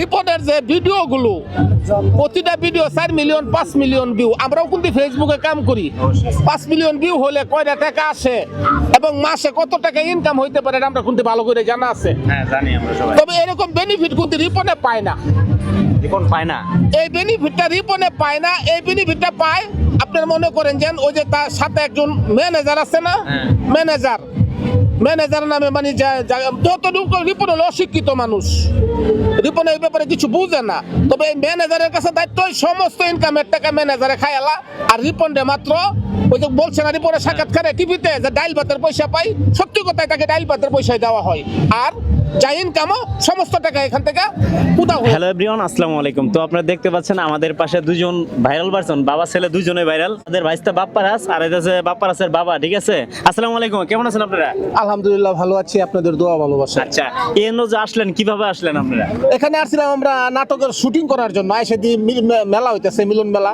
রিপোর্টের যে ভিডিওগুলো প্রতিটা ভিডিও চার মিলিয়ন পাঁচ মিলিয়ন ভিউ আমরাও কিন্তু ফেসবুকে কাম করি। পাঁচ মিলিয়ন ভিউ হলে কয়টা টাকা আসে এবং মাসে কত টাকা ইনকাম হইতে পারে এটা আমরা কিন্তু ভালো করে জানা আছে। হ্যাঁ তবে এরকম বেনিফিট কিন্তু রিপনে পায় না। রিপন পায় না? এই বেনিফিটটা রিপনে পায় না এই বেনিফিটটা পায় আপনার মনে করেন যেন ওই যে তার সাথে একজন ম্যানেজার আছে না। ম্যানেজার ম্যানেজার নামে মানে যতটুকু রিপন হলো অশিক্ষিত মানুষ। রিপন এই ব্যাপারে কিছু বুঝে না। তবে এই ম্যানেজারের কাছে দায়িত্ব সমস্ত ইনকামের টাকা ম্যানেজারে খায়ালা আর রিপন্ডে মাত্র ওই যে বলছে না রিপনের সাক্ষাৎকারে টিভিতে যে ডাইল ভাতের পয়সা পাই, সত্যি কথায় তাকে ডাইল ভাতের পয়সায় দেওয়া হয়। আর যা ইনকামও সমস্ত টাকা এখান থেকে হয় হ্যালো এভরিওয়ান আসসালামু আলাইকুম। তো আপনারা দেখতে পাচ্ছেন আমাদের পাশে দুজন ভাইরাল পারসন বাবা ছেলে দুজনে ভাইরাল বাপ্পারাস আর এটা হচ্ছে বাপ্পারাসের বাবা ঠিক আছে? আসসালামু আলাইকুম কেমন আছেন আপনারা? আলহামদুলিল্লাহ ভালো আছি আপনাদের দোয়া ভালোবাসা। আচ্ছা এন যে আসলেন কীভাবে আসলেন আপনারা? এখানে আসছিলাম আমরা নাটকের শুটিং করার জন্য এসে দিয়ে মেলা হইতেছে মিলন মেলা।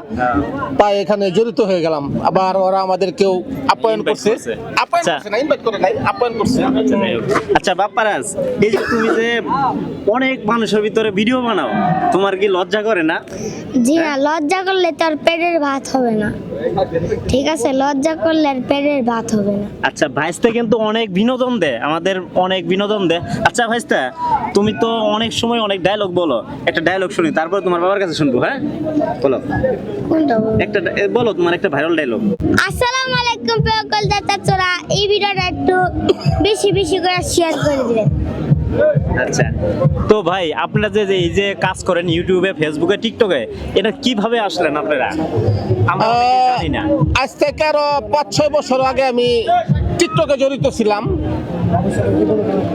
তাই এখানে জড়িত হয়ে গেলাম। আবার ওরা আমাদের কেউ আপ্যায়ন করছে। আপ্যায়ন আচ্ছা। করছে না ইনভাইট করে নাই আপ্যায়ন করছে। আচ্ছা বাপ্পারাস এই যে তুমি যে অনেক মানুষের ভিতরে ভিডিও বানাও তোমার কি লজ্জা করে না? জি না লজ্জা করলে তার পেটের ভাত হবে না। ঠিক আছে লজ্জা করলে আর পেটের ভাত হবে না। আচ্ছা ভাইস্তা কিন্তু অনেক বিনোদন দেয় আমাদের অনেক বিনোদন দেয়। আচ্ছা ভাইস্তা তুমি তো অনেক সময় অনেক ডায়লগ বলো একটা ডায়লগ শুনি তারপর তোমার বাবার কাছে শুনব হ্যাঁ? বলো। কোনটা একটা বলো তোমার একটা ভাইরাল ডায়লগ আসসালামু আলাইকুম প্রিয় কলকাতা চোরা এই ভিডিওটা একটু বেশি বেশি করে শেয়ার করে দিবেন। আচ্ছা। তো ভাই আপনারা যে এই যে কাজ করেন ইউটিউবে ফেসবুকে টিকটকে এটা কীভাবে আসলেন আপনারা? আমরা জানি না। আজ থেকে আরও পাঁচ ছয় বছর আগে আমি টিকটকে জড়িত ছিলাম।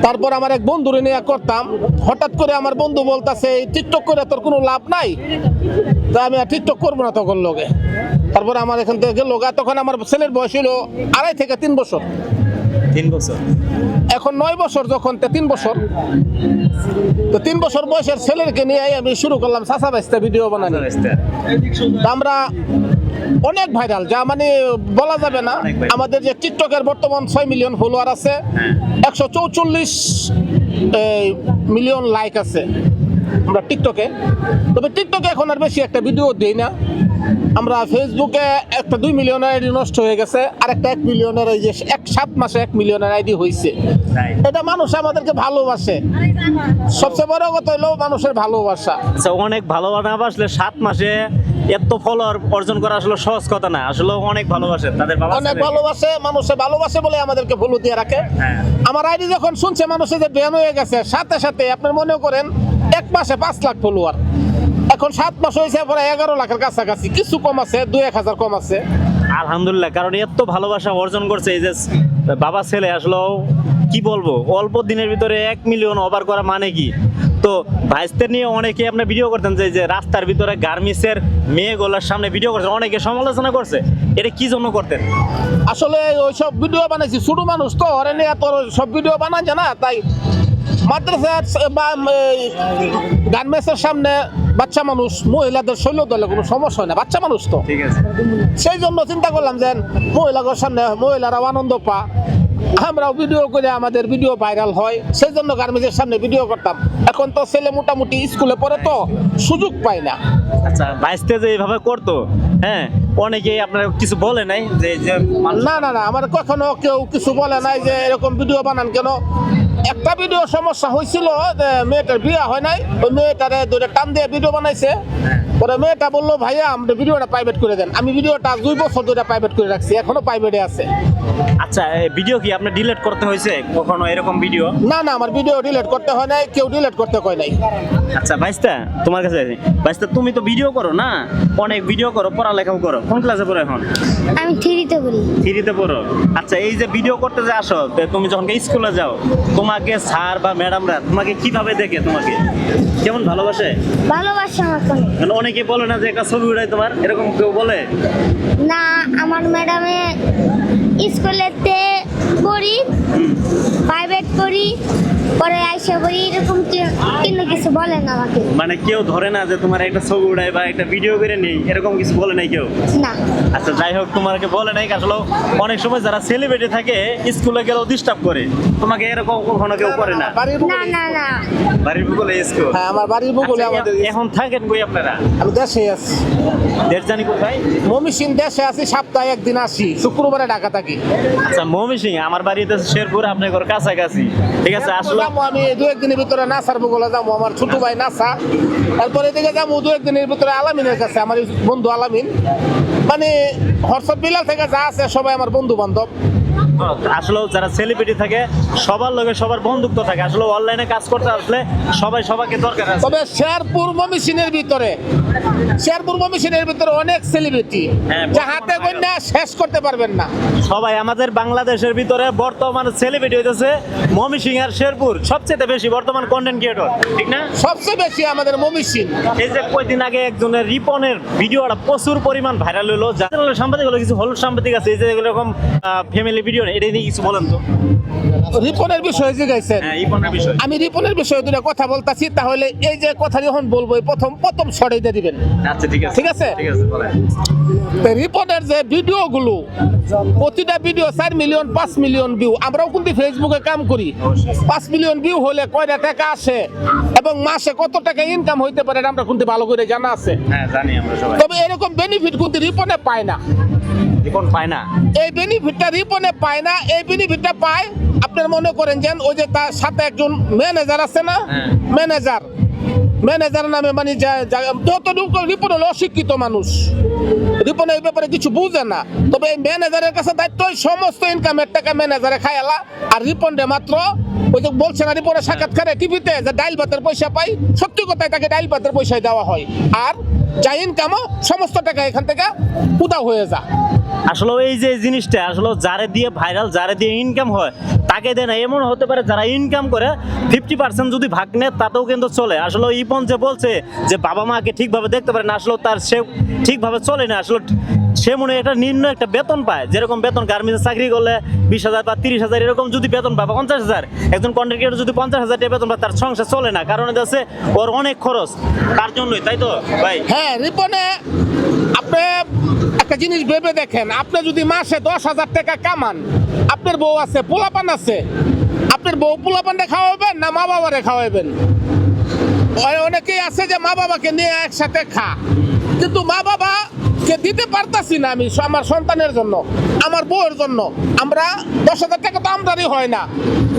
তারপর আমার এক বন্ধুরে নিয়ে করতাম। হঠাৎ করে আমার বন্ধু বলতাছে এই টিকটক করে তোর কোনো লাভ নাই? তা আমি আর টিকটক করব না তখন লোকে। তারপর আমার এখান থেকে গা তখন আমার ছেলের বয়স হলো আড়াই থেকে তিন বছর। তিন বছর। এখন নয় বছর যখন তে তিন বছর। তো তিন বছর বয়সের ছেলেকে নিয়ে আমি শুরু করলাম সাসা বাইস্তা ভিডিও বানানো। আমরা অনেক ভাইরাল যা মানে বলা যাবে না। আমাদের যে টিকটকের বর্তমান ছয় মিলিয়ন ফলোয়ার আছে হ্যাঁ। একশো চৌচল্লিশ মিলিয়ন লাইক আছে। আমরা টিকটকে। তবে টিকটকে এখন আর বেশি একটা ভিডিও দিই না। আমরা ফেসবুকে একটা দুই মিলিয়নের আইডি নষ্ট হয়ে গেছে আর একটা এক মিলিয়নের এই যে এক সাত মাসে এক মিলিয়নের আইডি হয়েছে এটা মানুষ আমাদেরকে ভালোবাসে। সবচেয়ে বড় কথা হলো মানুষের ভালোবাসা। আচ্ছা অনেক ভালো না আসলে সাত মাসে এত ফলোয়ার অর্জন করা আসলে সহজ কথা না আসলে অনেক ভালোবাসে তাদের অনেক ভালোবাসে মানুষে ভালোবাসে বলে আমাদেরকে ফলো দিয়ে রাখে। হ্যাঁ। আমার আইডি যখন শুনছে মানুষের যে ব্যান হয়ে গেছে সাথে সাথে আপনার মনে করেন এক মাসে পাঁচ লাখ ফলোয়ার এখন সাত মাস হয়েছে পরে এগারো লাখের কাছাকাছি। কিছু কম আছে দুই এক হাজার কম আছে। আলহামদুলিল্লাহ কারণ এত ভালোবাসা অর্জন করছে এই যে বাবা ছেলে আসলে কি বলব? অল্প দিনের ভিতরে এক মিলিয়ন ওভার করা মানে কি? তো ভাইস্তের নিয়ে অনেকে আপনি ভিডিও করতেন যে যে রাস্তার ভিতরে গার্মেন্টসের মেয়েগুলোর সামনে ভিডিও করছেন অনেকে সমালোচনা করছে। এটা কি জন্য করতেন? আসলে ওই সব ভিডিও বানাইছি ছোট মানুষ তো ওরে নিয়ে সব ভিডিও বানান না তাই মাদ্রাসা বা গার্মেন্টসের সামনে বাচ্চা মানুষ মহিলাদের শৈল দলে কোনো সমস্যা হয় না বাচ্চা মানুষ তো। ঠিক আছে। সেই জন্য চিন্তা করলাম যে মহিলাদের সামনে মহিলারাও আনন্দ পা। আমরাও ভিডিও করে আমাদের ভিডিও ভাইরাল হয় সেই জন্য গার্মেন্টের সামনে ভিডিও করতাম। এখন তো ছেলে মোটামুটি স্কুলে পড়ে তো সুযোগ পায় না। আচ্ছা ভাইস্তে যে এইভাবে করতো? হ্যাঁ অনেকেই আপনার কিছু বলে নাই যে যে না না না আমার কখনো কেউ কিছু বলে নাই যে এরকম ভিডিও বানান কেন? একটা ভিডিও সমস্যা হয়েছিল যে মেয়েটার বিয়ে হয় নাই ওই মেয়েটারে দুইটা টান দিয়ে ভিডিও বানাইছে। পরে মেয়েটা বলল ভাইয়া আমাদের ভিডিওটা প্রাইভেট করে দেন। আমি ভিডিওটা দুই বছর ধরে প্রাইভেট করে রাখছি এখনও প্রাইভেটে আছে। আচ্ছা ভিডিও কি আপনার ডিলিট করতে হয়েছে? কখনো এরকম ভিডিও না না আমার ভিডিও ডিলিট করতে হয় নাই কেউ ডিলিট করতে কয় নাই। আচ্ছা ভাইস্তা তোমার কাছে আসি। ভাইস্তা তুমি তো ভিডিও করো না? অনেক ভিডিও করো পড়ালেখাও করো। কোন ক্লাসে পড়ো এখন? আমি থ্রিতে বলি থ্রিতে পড়ো। আচ্ছা এই যে ভিডিও করতে যে আসো তুমি যখন স্কুলে যাও তোমাকে স্যার বা ম্যাডামরা তোমাকে কীভাবে দেখে তোমাকে? কেমন ভালোবাসে? ভালোবাসে আমাকে। অনেকে বলে না যে একটা ছবি উড়াই তোমার? এরকম কেউ বলে? না আমার ম্যাডামে স্কুলেতে পড়ি প্রাইভেট পড়ি পরে আইসা পড়ি এরকম কি- কিন্তু কিছু বলে না আমাকে? মানে কেউ ধরে না যে তোমার একটা ছবি উঠাই বা একটা ভিডিও করে নেই এরকম কিছু বলে নাই কেউ? না। আচ্ছা যাই হোক তোমাকে বলে নাই আসলে অনেক সময় যারা সেলিব্রিটি থাকে স্কুলে গেলেও ডিস্টার্ব করে। তোমাকে এরকম কখনো কেউ করে না? না না না বাড়ির বলে স্কুল হ্যাঁ আমার বাড়ির বগলে আমাদের এখন থাকেন কই আপনারা? আমি দেশে আছি। দেড় জানি কোথায় মমিসিং দেশে আছি সপ্তাহে একদিন আসি শুক্রবারে ঢাকা থাকি। আচ্ছা মমি সিং আমার বাড়িতে শেরপুর আপনার ঘর কাছাকাছি। ঠিক আছে আসলে যাব আমি, দু একদিনের ভিতরে নাসার বগলে যাব, আমার ছোট ভাই নাসা তারপরে এদিকে যাব দু একদিনের ভিতরে আলামিনের কাছে, আমার বন্ধু আলামিন। মানে হর্ষ বিলাল থেকে যা আছে সবাই আমার বন্ধু বান্ধব আসলে যারা সেলিব্রিটি থাকে সবার লগে সবার বন্ধুত্ব থাকে। আসলে অনলাইনে কাজ করতে আসলে সবাই সবাইকে দরকার আছে। তবে শেরপুর মমিসিনের ভিতরে শেরপুর মমিসিনের ভিতরে অনেক সেলিব্রিটি হ্যাঁ, যা হাতে গন্যা শেষ করতে পারবেন না। সবাই আমাদের বাংলাদেশের ভিতরে বর্তমান সেলিব্রিটি হইতেছে মমি সিং আর শেরপুর সবচেয়ে বেশি বর্তমান কন্টেন্ট ক্রিয়েটর ঠিক না? সবচেয়ে বেশি আমাদের মমিসিন এই যে কয়েকদিন আগে একজনের রিপনের ভিডিওটা প্রচুর পরিমাণ ভাইরাল হলো। যাদের সাংবাদিক হলো কিছু হলুদ সাংবাদিক আছে এই যে এরকম ফ্যামিলি ভিডিও এটা নিয়ে কিছু বলেন তো। রিপনের বিষয়ে জিগাইছেন হ্যাঁ রিপনের বিষয়। আমি রিপনের বিষয়ে দুটো কথা বলতাছি তাহলে এই যে কথা যখন বলব প্রথম প্রথম দিয়ে দিবেন। আচ্ছা ঠিক আছে। ঠিক আছে? ঠিক আছে বলেন। তো রিপনের যে ভিডিওগুলো প্রতিটা ভিডিও চার মিলিয়ন পাঁচ মিলিয়ন ভিউ আমরাও কিন্তু ফেসবুকে কাম করি। পাঁচ মিলিয়ন ভিউ হলে কয়টা টাকা আসে এবং মাসে কত টাকা ইনকাম হইতে পারে এটা আমরা কিন্তু ভালো করে জানা আছে। হ্যাঁ তবে এরকম বেনিফিট কিন্তু রিপনে পায় না। রিপন পায় না। এই বেনিফিটটা রিপনে পায় না এই বেনিফিটটা পায়। আপনার মনে করেন যে ওই যে তার সাথে একজন ম্যানেজার আছে না। ম্যানেজার ম্যানেজার নামে মানে যতটুকু রিপন হলো অশিক্ষিত মানুষ। রিপন এই ব্যাপারে কিছু বুঝে না। তবে এই ম্যানেজারের কাছে দায়িত্ব সমস্ত ইনকামের টাকা ম্যানেজারে খায়ালা আর রিপন রে মাত্র ওই যে বলছে না রিপনের সাক্ষাৎকারে টিভিতে যে ডাইল ভাতের পয়সা পাই সত্যি কথাই তাকে ডাইল ভাতের পয়সা দেওয়া হয়। আর যা ইনকামও সমস্ত টাকা এখান থেকে উদাও হয়ে যা। আসলে এই যে জিনিসটা, আসলে যারে দিয়ে ভাইরাল যারে দিয়ে ইনকাম হয়, তাকে দেয় না। এমন হতে পারে যারা ইনকাম করে ফিফটি পার্সেন্ট যদি ভাগ নেয়, তাতেও কিন্তু চলে। আসলে ইপন যে বলছে যে বাবা মাকে ঠিকভাবে দেখতে পারে না, আসলে তার সে ঠিকভাবে চলে না। আসলে সে মনে একটা নিম্ন একটা বেতন পায়। যেরকম বেতন গার্মেন্টসে চাকরি করলে বিশ হাজার বা তিরিশ হাজার, এরকম যদি বেতন পায় পঞ্চাশ হাজার, একজন কন্টেন্ট ক্রিয়েটর যদি পঞ্চাশ হাজার টাকা বেতন পায়, তার সংসার চলে না। কারণ হচ্ছে ওর অনেক খরচ, তার জন্যই, তাই তো, ভাই? হ্যাঁ রিপনে, আপনি একটা জিনিস ভেবে দেখেন, আপনি যদি মাসে দশ হাজার টাকা কামান, আপনার বউ আছে, পোলাপান আছে, আপনার বউ পোলাপানটা খাওয়াবেন না মা বাবারে খাওয়াবেন? অনেকেই আছে যে মা বাবাকে নিয়ে একসাথে খা, কিন্তু মা বাবা কে দিতে পারতাছি না আমি আমার সন্তানের জন্য আমার বউয়ের জন্য। আমরা দশ হাজার টাকা তো আমদানি হয় না।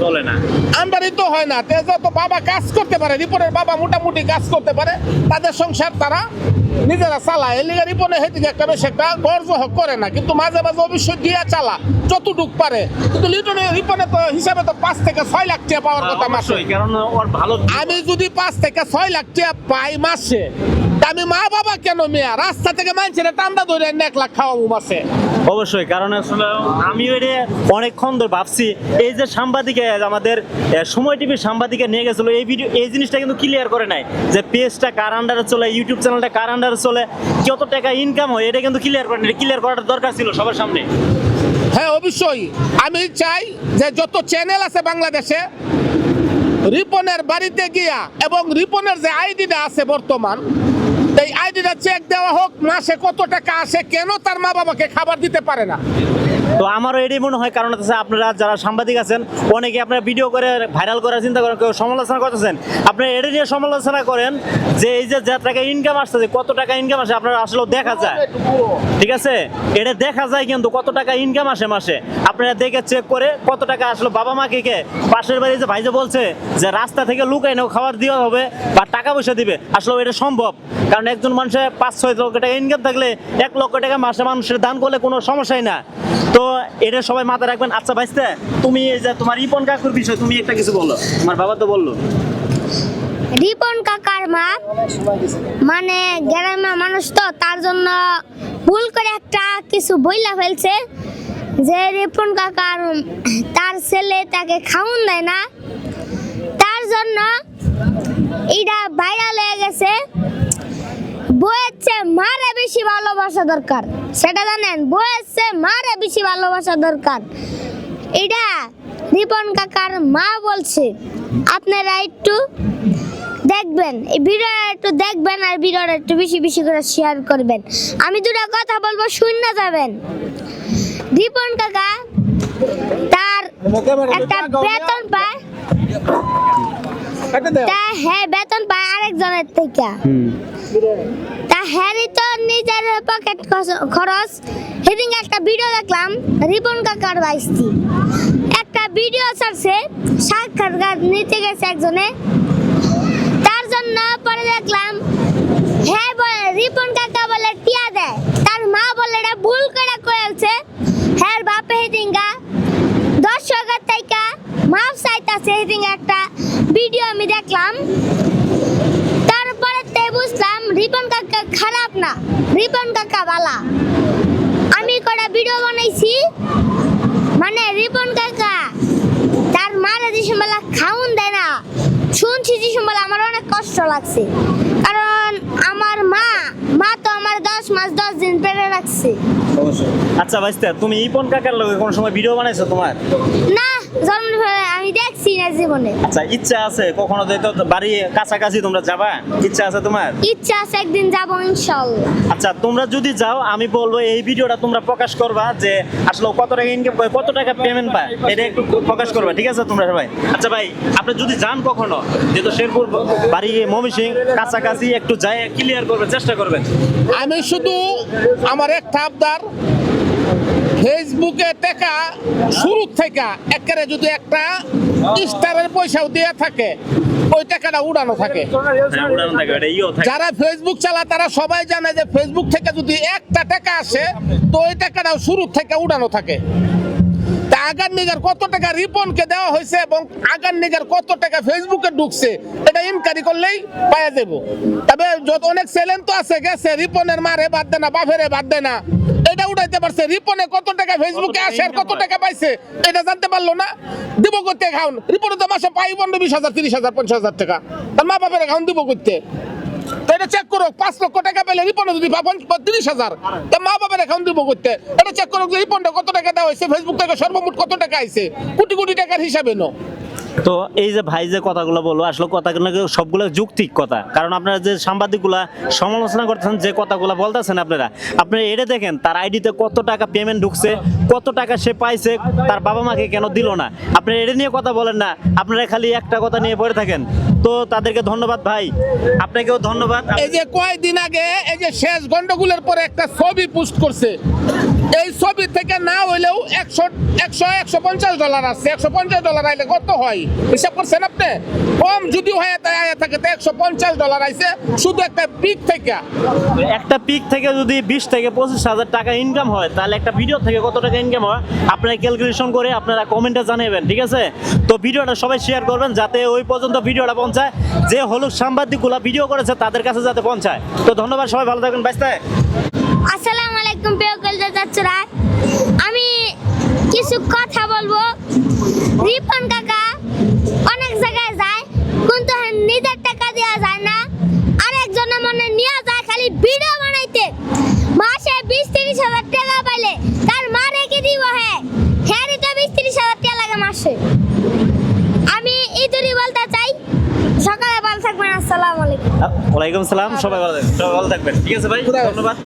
চলে না। আমদানি তো হয় না। তে যত বাবা কাজ করতে পারে রিপনের বাবা মোটামুটি কাজ করতে পারে তাদের সংসার তারা নিজেরা চালায়। এলিগা রিপনে হেদিকে একটা বেশ একটা গর্জ করে না কিন্তু মাঝে মাঝে অবশ্যই দিয়া চালা যতটুক পারে। কিন্তু লিটনে রিপনে তো হিসাবে তো পাঁচ থেকে ছয় লাখ টাকা পাওয়ার কথা মাসে। আমি যদি পাঁচ থেকে ছয় লাখ টাকা পাই মাসে আমি মা বাবা কেন মেয়া? রাস্তা থেকে মানুষের টান্ডা ধরে এনে এক লাখ খাওয়াবো মাসে। অবশ্যই কারণ আসলে আমিও এটা অনেকক্ষণ ধরে ভাবছি এই যে সাংবাদিকে আমাদের সময় টিভির সাংবাদিকে নিয়ে গেছিল এই ভিডিও এই জিনিসটা কিন্তু ক্লিয়ার করে নাই যে পেজটা কার আন্ডারে চলে ইউটিউব চ্যানেলটা কার আন্ডারে চলে কত টাকা ইনকাম হয় এটা কিন্তু ক্লিয়ার করে ক্লিয়ার করাটা দরকার ছিল সবার সামনে। হ্যাঁ অবশ্যই। আমি চাই যে যত চ্যানেল আছে বাংলাদেশে রিপনের বাড়িতে গিয়া এবং রিপনের যে আইডিটা আছে বর্তমান এই আইডিটা চেক দেওয়া হোক, মাসে কত টাকা আসে, কেন তার মা বাবাকে খাবার দিতে পারে না? তো আমারও এটাই মনে হয়, কারণ আপনারা যারা সাংবাদিক আছেন, অনেকে আপনারা ভিডিও করে ভাইরাল করার চিন্তা করেন, কেউ সমালোচনা করতেছেন। আপনারা এটা নিয়ে সমালোচনা করেন যে এই যে যা টাকা ইনকাম আসছে কত টাকা ইনকাম আসে, আপনারা আসলে দেখা যায়। ঠিক আছে? এটা দেখা যায় কিন্তু কত টাকা ইনকাম আসে মাসে। আপনারা দেখে চেক করে কত টাকা আসলো বাবা মাকে কে। পাশের বাড়ি যে ভাই যে বলছে যে রাস্তা থেকে লুকাই নাও, খাবার দেওয়া হবে বা টাকা পয়সা দিবে আসলে এটা সম্ভব। কারণ একজন মানুষের পাঁচ, ছয় লক্ষ টাকা ইনকাম থাকলে এক লক্ষ টাকা মাসে মানুষের দান করলে কোনো সমস্যাই না। তো এটা সবাই মাথায় রাখবেন। আচ্ছা ভাইস্তে, তুমি এই যে তোমার ইপন কাকুর বিষয়, তুমি একটা কিছু বলো। আমার বাবা তো বলল। রিপন কাকার মা মানে গ্রামের মানুষ তো, তার জন্য ভুল করে একটা কিছু বইলা ফেলছে যে রিপন কাকার তার ছেলে তাকে খাউন দেয় না। তার জন্য এটা ভাইরাল হয়ে গেছে। বইয়ের চেয়ে মারে বেশি ভালোবাসা দরকার। সেটা জানেন? বইয়ের চেয়ে মারে বেশি ভালোবাসা দরকার। এটা রিপন কাকার মা বলছে। আপনারা একটু দেখবেন এই ভিডিওটা একটু দেখবেন আর ভিডিওটা একটু বেশি বেশি করে শেয়ার করবেন। আমি দুটা কথা বলব শূন্য যাবেন। রিপন কাকা তার একটা বেতন পায়। তা হ্যাঁ বেতন পায় আরেকজনের থেকে। তা হ্যারি তো নিজের পকেট খরচ সেদিন একটা ভিডিও দেখলাম রিপন কাকার বাইসটি একটা ভিডিও ছাড়ছে সাক্ষাৎকার নিতে গেছে একজনে। তার জন্য পরে দেখলাম হ্যাঁ বলে রিপন কাকা বলে টিয়া দেয় তার মা বলে এটা ভুল করে করেছে। হ্যাঁ বাপে হেদিঙ্গা দর্শকের থেকে মাপ চাইতাছে হেদিন একটা ভিডিও আমি দেখলাম। তারপরে তে বুঝলাম, রিপন কাকা খারাপ না, রিপন কাকা বালা আমি কটা ভিডিও বানাইছি মানে রিপন কাকা তার মারা দিসমবেলা খাউন দেয় না, শুনছি দিসমবেলা আমার অনেক কষ্ট লাগছে। কারণ আমার মা মা তো আমার দশ মাস দশ দিন পেরে রাখছে। আচ্ছা ভাইস্তা তুমি ইপন কাকার লগে কোন সময় ভিডিও বানাইছো তোমার? না জন্ম আমি দেখছি না জীবনে। আচ্ছা ইচ্ছা আছে কখনো যেতে বাড়ি কাছাকাছি তোমরা যাবা? ইচ্ছা আছে তোমার? ইচ্ছা আছে একদিন যাব ইনশাল্লাহ আচ্ছা তোমরা যদি যাও আমি বলব এই ভিডিওটা তোমরা প্রকাশ করবা যে আসলে কত টাকা ইনকাম করে কত টাকা পেমেন্ট পায় এটা একটু প্রকাশ করবা ঠিক আছে তোমরা সবাই? আচ্ছা ভাই আপনি যদি যান কখনো যেহেতু শেরপুর বাড়ি ময়মনসিং কাছাকাছি একটু যাই ক্লিয়ার করবে চেষ্টা করবেন। আমি শুধু আমার একটা আবদার ফেসবুকে টাকা শুরু থেকে একেবারে যদি একটা স্টারের পয়সাও দেওয়া থাকে ওই টাকাটা উড়ানো থাকে হ্যাঁ, থাকে। যারা ফেসবুক চালায় তারা সবাই জানে যে ফেসবুক থেকে যদি একটা টাকা আসে তো ওই টাকাটাও শুরু থেকে উড়ানো থাকে আগার নিগার কত টাকা রিপনকে দেওয়া হয়েছে এবং আগার নিগার কত টাকা ফেসবুকে ঢুকছে এটা ইনকারি করলেই পাওয়া যাব তবে যত অনেক চ্যালেঞ্জ তো আছে গেছে রিপনের মারে বাদ দেয় না বাফেরে বাদ দেয় না এটা উঠাইতে পারছে রিপনে কত টাকা ফেসবুকে আসে আর কত টাকা পাইছে এটা জানতে পারল না। দিব করতে খাউন রিপনে তো মাসে পাই পনেরো বিশ হাজার তিরিশ হাজার পঞ্চাশ হাজার টাকা। তার মা বাপের খাউন দিব করতে এটা চেক করো, পাঁচ লক্ষ টাকা পেলে রিপনে যদি পাবেন তিরিশ হাজার, তা মা বাবার অ্যাকাউন্ট দিব করতে। এটা চেক করো যে রিপনটা কত টাকা দেওয়া হয়েছে ফেসবুক থেকে সর্বমোট কত টাকা আইছে, কোটি কোটি টাকার হিসাবে নো তো এই যে ভাই যে কথাগুলো বলল, আসলে কথাগুলো সবগুলো যৌক্তিক কথা। কারণ আপনারা যে সাংবাদিকগুলা সমালোচনা করতেছেন, যে কথাগুলো বলতেছেন আপনারা আপনারা এটা দেখেন, তার আইডিতে কত টাকা পেমেন্ট ঢুকছে, কত টাকা সে পাইছে, তার বাবা মাকে কেন দিল না? আপনারা এটা নিয়ে কথা বলেন না, আপনারা খালি একটা কথা নিয়ে পড়ে থাকেন। তো তাদেরকে ধন্যবাদ ভাই, আপনাকেও ধন্যবাদ। এই যে কয়েকদিন আগে, এই যে শেষ গন্ডগোলের পরে একটা ছবি পোস্ট করছে। এই ছবি থেকে না হইলেও একশো একশো একশো পঞ্চাশ ডলার আসছে। একশো পঞ্চাশ ডলার আইলে কত হয়? হিসাব করছেন আপনি? কম যদি হয় তাই আয়া থাকে তো একশো পঞ্চাশ ডলার আইছে। শুধু একটা পিক থেকে। একটা পিক থেকে যদি বিশ থেকে পঁচিশ হাজার টাকা ইনকাম হয় তাহলে একটা ভিডিও থেকে কত টাকা ইনকাম হয়? আপনারা ক্যালকুলেশন করে আপনারা কমেন্টে জানাবেন ঠিক আছে? তো ভিডিওটা সবাই শেয়ার করবেন যাতে ওই পর্যন্ত ভিডিওটা পৌঁছায়। যে হলুদ সাংবাদিকগুলো ভিডিও করেছে তাদের কাছে যাতে পৌঁছায়। তো ধন্যবাদ সবাই ভালো থাকবেন বাইস্তে আসসালামু আলাইকুম। প্রিয় কলজা চাচুরা আমি কিছু কথা বলব। রিপন কাকা অনেক জায়গায় যায় কিন্তু হ্যাঁ নিজের টাকা দেওয়া যায় না। আরেকজনের মনে নিয়ে যায় খালি ভিডিও বানাইতে। মাসে বিশ তিরিশ হাজার টাকা পাইলে তার মা রেখে দিব হ্যাঁ। হ্যাঁ তো বিশ তিরিশ হাজার টাকা লাগে মাসে। আমি ইতুরি বলতে চাই। সকালে ভালো থাকবেন আসসালামু আলাইকুম। ওয়ালাইকুম সালাম সবাই ভালো থাকবেন সবাই ভালো থাকবেন। ঠিক আছে ভাই ধন্যবাদ।